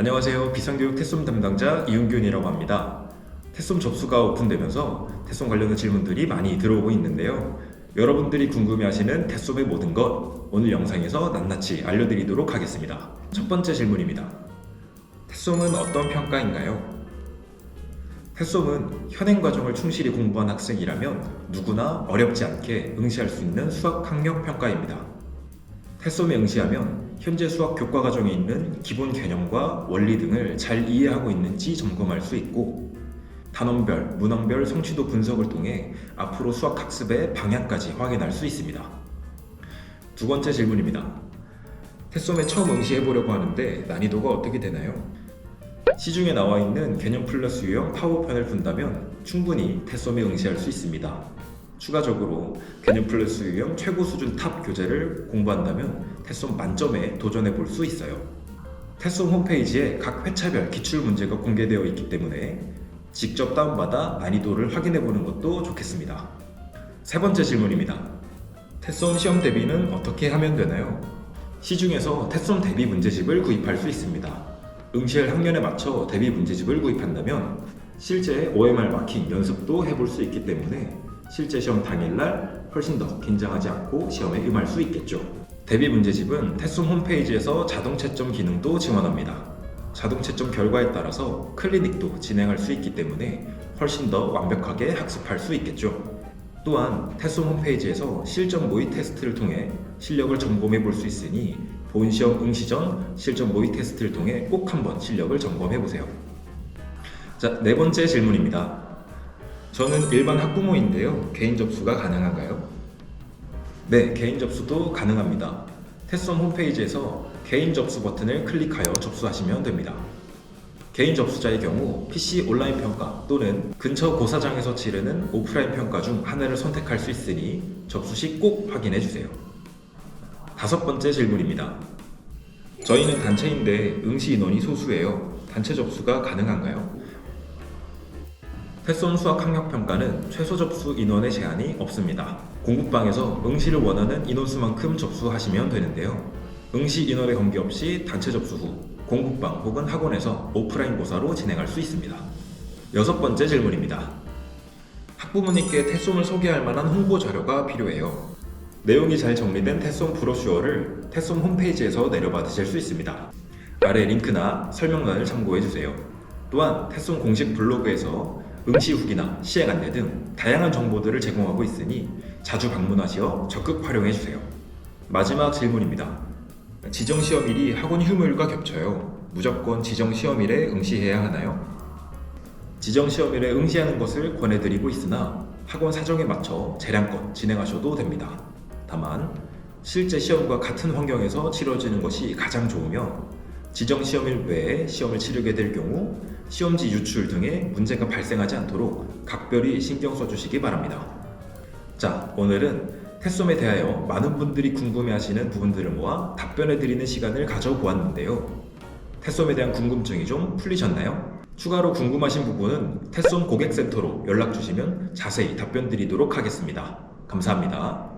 안녕하세요. 비상교육 태솜 담당자 이윤균이라고 합니다. 태솜 접수가 오픈되면서 태솜 관련된 질문들이 많이 들어오고 있는데요. 여러분들이 궁금해하시는 태솜의 모든 것 오늘 영상에서 낱낱이 알려드리도록 하겠습니다. 첫 번째 질문입니다. 태솜은 어떤 평가인가요? 태솜은 현행 과정을 충실히 공부한 학생이라면 누구나 어렵지 않게 응시할 수 있는 수학 학력 평가입니다. 태솜에 응시하면 현재 수학 교과 과정에 있는 기본 개념과 원리 등을 잘 이해하고 있는지 점검할 수 있고 단원별, 문항별 성취도 분석을 통해 앞으로 수학 학습의 방향까지 확인할 수 있습니다. 두 번째 질문입니다. 태솜에 처음 응시해 보려고 하는데 난이도가 어떻게 되나요? 시중에 나와 있는 개념 플러스 유형 파워편을 푼다면 충분히 태솜에 응시할 수 있습니다. 추가적으로 개념 플러스 유형 최고 수준 탑 교재를 공부한다면 태솜 만점에 도전해 볼 수 있어요. 태솜 홈페이지에 각 회차별 기출 문제가 공개되어 있기 때문에 직접 다운받아 난이도를 확인해 보는 것도 좋겠습니다. 세 번째 질문입니다. 태솜 시험 대비는 어떻게 하면 되나요? 시중에서 태솜 대비 문제집을 구입할 수 있습니다. 응시할 학년에 맞춰 대비 문제집을 구입한다면 실제 OMR 마킹 연습도 해볼 수 있기 때문에 실제 시험 당일날 훨씬 더 긴장하지 않고 시험에 임할 수 있겠죠. 대비 문제집은 태숨 홈페이지에서 자동 채점 기능도 지원합니다. 자동 채점 결과에 따라서 클리닉도 진행할 수 있기 때문에 훨씬 더 완벽하게 학습할 수 있겠죠. 또한 태숨 홈페이지에서 실전 모의 테스트를 통해 실력을 점검해 볼 수 있으니 본 시험 응시 전 실전 모의 테스트를 통해 꼭 한번 실력을 점검해 보세요. 자, 네 번째 질문입니다. 저는 일반 학부모인데요. 개인 접수가 가능한가요? 네, 개인 접수도 가능합니다. 테썸 홈페이지에서 개인 접수 버튼을 클릭하여 접수하시면 됩니다. 개인 접수자의 경우 PC 온라인 평가 또는 근처 고사장에서 치르는 오프라인 평가 중 하나를 선택할 수 있으니 접수 시 꼭 확인해 주세요. 다섯 번째 질문입니다. 저희는 단체인데 응시 인원이 소수예요. 단체 접수가 가능한가요? 태솜 수학 학력 평가는 최소 접수 인원의 제한이 없습니다. 공부방에서 응시를 원하는 인원수만큼 접수하시면 되는데요. 응시 인원에 관계없이 단체 접수 후 공부방 혹은 학원에서 오프라인 고사로 진행할 수 있습니다. 여섯 번째 질문입니다. 학부모님께 태솜을 소개할 만한 홍보 자료가 필요해요. 내용이 잘 정리된 태솜 브로슈어를 태솜 홈페이지에서 내려받으실 수 있습니다. 아래 링크나 설명란을 참고해 주세요. 또한 태솜 공식 블로그에서 응시 후기나 시행 안내 등 다양한 정보들을 제공하고 있으니 자주 방문하시어 적극 활용해 주세요. 마지막 질문입니다. 지정 시험일이 학원 휴무일과 겹쳐요. 무조건 지정 시험일에 응시해야 하나요? 지정 시험일에 응시하는 것을 권해드리고 있으나 학원 사정에 맞춰 재량껏 진행하셔도 됩니다. 다만 실제 시험과 같은 환경에서 치러지는 것이 가장 좋으며 지정 시험일 외에 시험을 치르게 될 경우 시험지 유출 등의 문제가 발생하지 않도록 각별히 신경 써주시기 바랍니다. 자, 오늘은 태솜에 대하여 많은 분들이 궁금해하시는 부분들을 모아 답변해드리는 시간을 가져보았는데요. 태솜에 대한 궁금증이 좀 풀리셨나요? 추가로 궁금하신 부분은 태솜 고객센터로 연락 주시면 자세히 답변 드리도록 하겠습니다. 감사합니다.